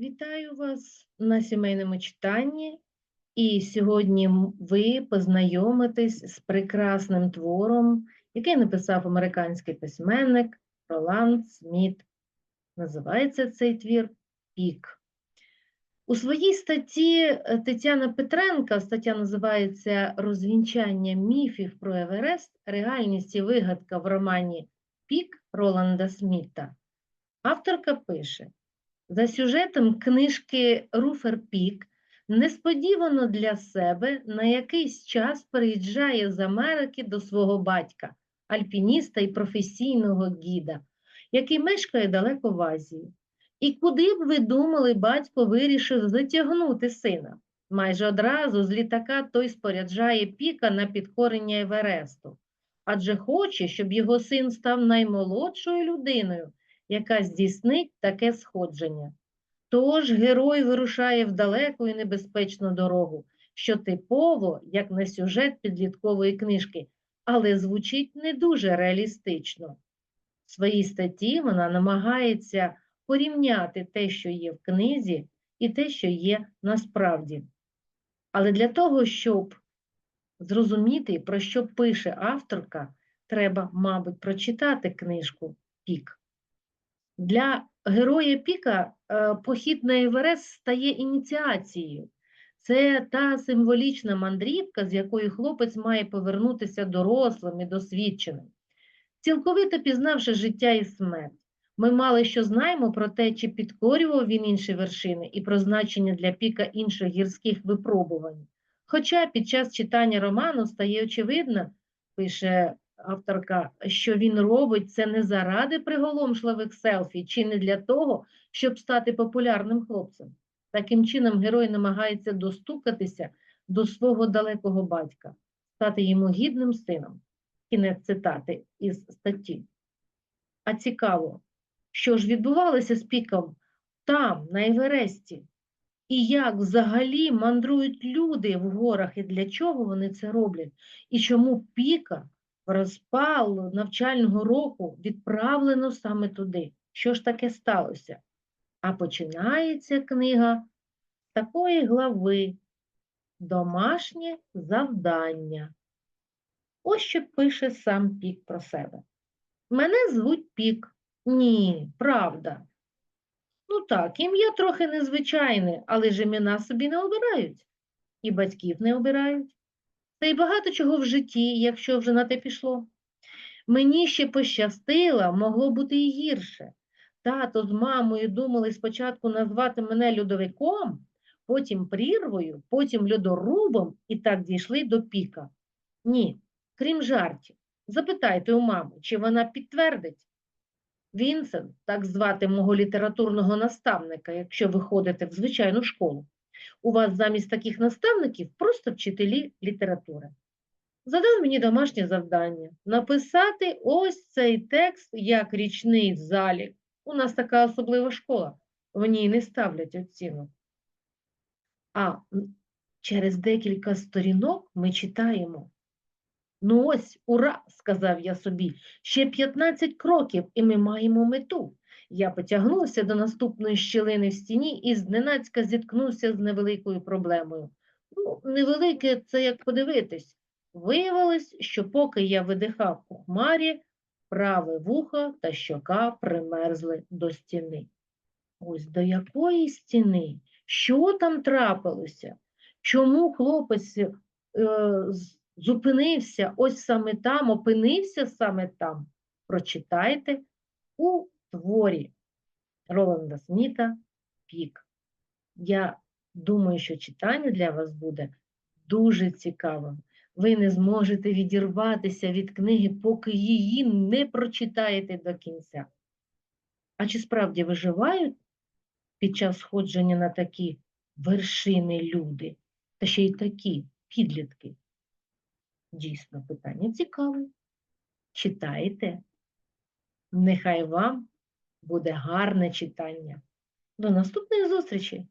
Вітаю вас на сімейному читанні. І сьогодні ви познайомитесь з прекрасним твором, який написав американський письменник Роланд Сміт. Називається цей твір Пік. У своїй статті е, Тетяна Петренка, стаття називається Розвінчання міфів про Еверест, реальність і вигадка в романі Пік Роланда Сміта. Авторка пише: за сюжетом книжки Руфер Пік несподівано для себе на якийсь час переїжджає з Америки до свого батька, альпініста і професійного гіда, який мешкає далеко в Азії. І куди б ви думали, батько вирішив затягнути сина? Майже одразу з літака той споряджає піка на підкорення Евересту, адже хоче, щоб його син став наймолодшою людиною, яка здійснить таке сходження. Тож герой вирушає в далеку і небезпечну дорогу, що типово, як на сюжет підліткової книжки, але звучить не дуже реалістично. В своїй статті вона намагається порівняти те, що є в книзі, і те, що є насправді. Але для того, щоб зрозуміти, про що пише авторка, треба, мабуть, прочитати книжку Пік. Для героя Піка е, похід на Еверест стає ініціацією. Це та символічна мандрівка, з якою хлопець має повернутися дорослим і досвідченим. Цілковито пізнавши життя і смерть, ми мало що знаємо про те, чи підкорював він інші вершини і про значення для піка інших гірських випробувань. Хоча під час читання роману стає очевидно, пише авторка, що він робить це не заради приголомшливих селфі, чи не для того, щоб стати популярним хлопцем. Таким чином, герой намагається достукатися до свого далекого батька, стати йому гідним сином. Кінець цитати із статті. А цікаво, що ж відбувалося з піком там, на Евересті, і як взагалі мандрують люди в горах, і для чого вони це роблять, і чому піка розпал навчального року відправлено саме туди. Що ж таке сталося? А починається книга з такої глави Домашнє завдання. Ось що пише сам Пік про себе. Мене звуть Пік. Ні, правда. Ну так, ім'я трохи незвичайне, але ж імена собі не обирають. І батьків не обирають. Та й багато чого в житті, якщо вже на те пішло. Мені ще пощастило, могло бути і гірше. Тато з мамою думали спочатку назвати мене льодовиком, потім прірвою, потім льодорубом і так дійшли до піка. Ні, крім жартів. Запитайте у мами, чи вона підтвердить. Вінсент, так звати мого літературного наставника, якщо ви ходите в звичайну школу. У вас замість таких наставників просто вчителі літератури. Задав мені домашнє завдання написати ось цей текст як річний залік. У нас така особлива школа, в ній не ставлять оцінок. А через декілька сторінок ми читаємо. Ну ось, ура, сказав я собі, ще 15 кроків, і ми маємо мету. Я потягнувся до наступної щілини в стіні і зненацька зіткнувся з невеликою проблемою. Ну, невелике це як подивитись. Виявилось, що поки я видихав у хмарі, праве вухо та щока примерзли до стіни. Ось до якої стіни? Що там трапилося? Чому хлопець е, зупинився ось саме там, опинився саме там? Прочитайте у творі Роланда Сміта Пік. Я думаю, що читання для вас буде дуже цікавим. Ви не зможете відірватися від книги, поки її не прочитаєте до кінця. А чи справді виживають під час сходження на такі вершини люди, та ще й такі підлітки? Дійсно, питання цікаве. Читайте. Нехай вам буде гарне читання. До наступної зустрічі!